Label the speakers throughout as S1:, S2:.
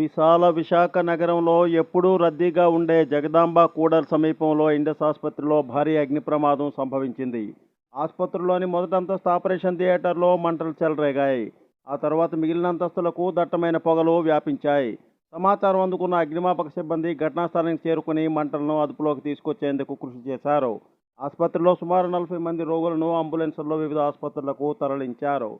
S1: విశాల విశాఖ నగరంలో ఎప్పుడూ రద్దీగా ఉండే జగదాంబ కూడల్ సమీపంలో ఇండస్ ఆసుపత్రిలో భారీ అగ్ని ప్రమాదం సంభవించింది. ఆసుపత్రిలోని మొదటి అంతస్తు ఆపరేషన్ థియేటర్లో మంటలు చెలరేగాయి. ఆ తర్వాత మిగిలిన అంతస్తులకు దట్టమైన పొగలు వ్యాపించాయి. సమాచారం అందుకున్న అగ్నిమాపక సిబ్బంది ఘటనా స్థలానికి చేరుకుని మంటలను అదుపులోకి తీసుకొచ్చేందుకు కృషి చేశారు. ఆసుపత్రిలో సుమారు నలభై మంది రోగులను అంబులెన్సుల్లో వివిధ ఆసుపత్రులకు తరలించారు.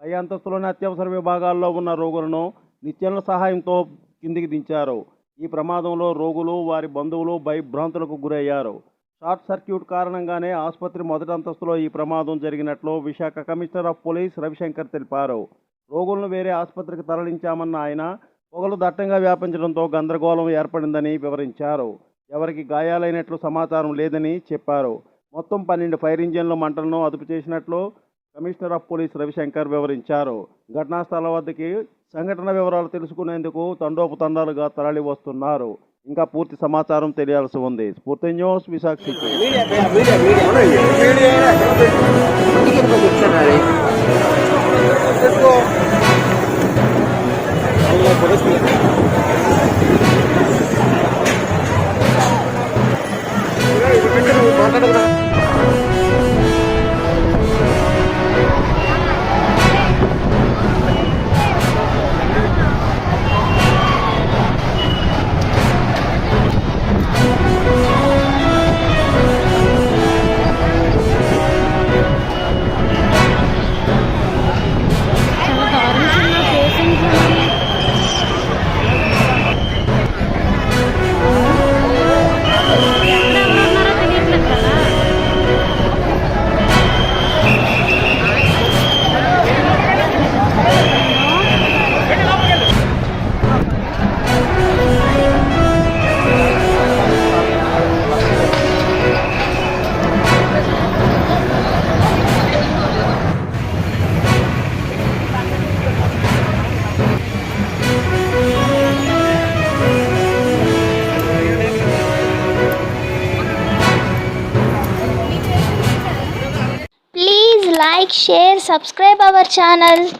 S1: పై అంతస్తులోని అత్యవసర విభాగాల్లో ఉన్న రోగులను నిత్యాల సహాయంతో కిందికి దించారు. ఈ ప్రమాదంలో రోగులు వారి బంధువులు భయభ్రాంతులకు గురయ్యారు. షార్ట్ సర్క్యూట్ కారణంగానే ఆసుపత్రి మొదటి అంతస్తులో ఈ ప్రమాదం జరిగినట్లు Visakha commissioner of police Ravishankar తెలిపారు. రోగులను వేరే ఆసుపత్రికి తరలించామన్న ఆయన పొగలు దట్టంగా వ్యాపించడంతో గందరగోళం ఏర్పడిందని వివరించారు. ఎవరికి గాయాలైనట్లు సమాచారం లేదని చెప్పారు. మొత్తం పన్నెండు ఫైర్ ఇంజన్ల మంటలను అదుపు చేసినట్లు కమిషనర్ ఆఫ్ పోలీస్ రవిశంకర్ వివరించారు. ఘటనా స్థలం వద్దకి సంఘటన వివరాలు తెలుసుకునేందుకు తండోపతండాలుగా తరలి వస్తున్నారు ఇంకా పూర్తి సమాచారం తెలియాల్సి ఉంది Spoorthi news Visakha city
S2: like, share, subscribe our channel.